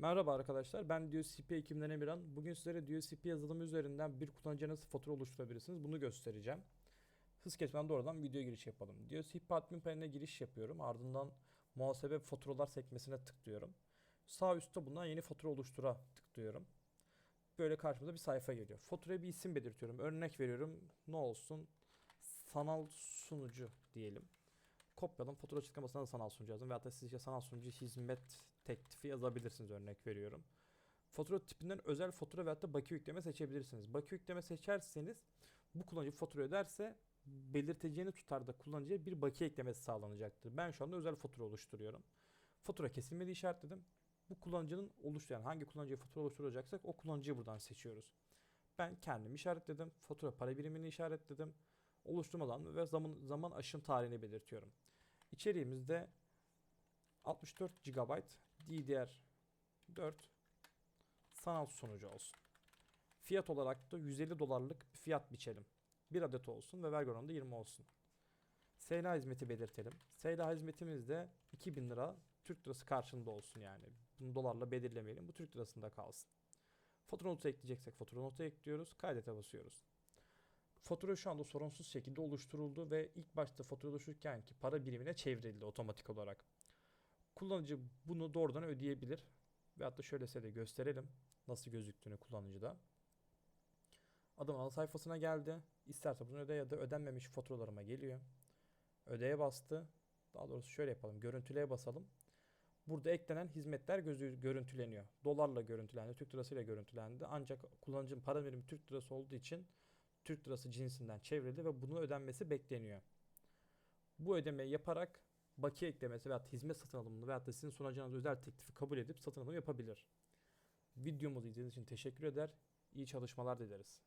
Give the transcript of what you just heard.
Merhaba arkadaşlar, ben DioCP ekibinden Emirhan. Bugün sizlere DioCP yazılımı üzerinden bir kullanıcıya nasıl fatura oluşturabilirsiniz bunu göstereceğim. Hız kesmeden doğrudan video giriş yapalım. DioCP admin paneline giriş yapıyorum. Ardından muhasebe faturalar sekmesine tıklıyorum. Sağ üstte bulunan yeni fatura oluştura tıklıyorum. Böyle karşımıza bir sayfa geliyor. Faturaya bir isim belirtiyorum. Örnek veriyorum. Ne olsun? Sanal sunucu diyelim kopyaladım. Fatura açıklamasına da sanal sunucu yazdım. Veyahut da sizce sanal sunucu hizmet teklifi yazabilirsiniz örnek veriyorum. Fatura tipinden özel fatura veyahut da bakiye yükleme seçebilirsiniz. Bakiye yükleme seçerseniz bu kullanıcı fatura öderse belirteceğini tutarda kullanıcıya bir bakiye eklemesi sağlanacaktır. Ben şu anda özel fatura oluşturuyorum. Fatura kesilmedi işaretledim. Bu kullanıcının oluşturan hangi kullanıcıya fatura oluşturacaksak o kullanıcıyı buradan seçiyoruz. Ben kendim işaretledim. Fatura para birimini işaretledim. Oluşturma ve zaman, zaman aşım tarihini belirtiyorum. İçeriğimizde 64 GB DDR4 sanal sunucu olsun. Fiyat olarak da 150 dolarlık fiyat biçelim. Bir adet olsun ve vergi oranı da 20 olsun. SLA hizmeti belirtelim. SLA hizmetimiz de 2000 lira Türk lirası karşılığında olsun yani. Bunu dolarla belirlemeyelim. Bu Türk lirasında kalsın. Fatura notu ekleyeceksek fatura notu ekliyoruz. Kaydete basıyoruz. Fatura şu anda sorunsuz şekilde oluşturuldu ve ilk başta fatura oluştururken ki para birimine çevrildi otomatik olarak. Kullanıcı bunu doğrudan ödeyebilir. Ve hatta şöyle size de gösterelim nasıl gözüktüğünü kullanıcıda. Adam ana sayfasına geldi. İsterse bunu öde ya da ödenmemiş faturalarıma geliyor. Ödeye bastı. Daha doğrusu şöyle yapalım. Görüntüleye basalım. Burada eklenen hizmetler gözü görüntüleniyor. Dolarla görüntülendi, Türk lirasıyla görüntülendi. Ancak kullanıcının para birimi Türk lirası olduğu için Türk lirası cinsinden çevrildi ve bunun ödenmesi bekleniyor. Bu ödemeyi yaparak bakiye eklemesi veya hizmet satın alımını veya da sizin sunacağınız özel teklifi kabul edip satın alım yapabilir. Videomuzu izlediğiniz için teşekkür eder. İyi çalışmalar dileriz.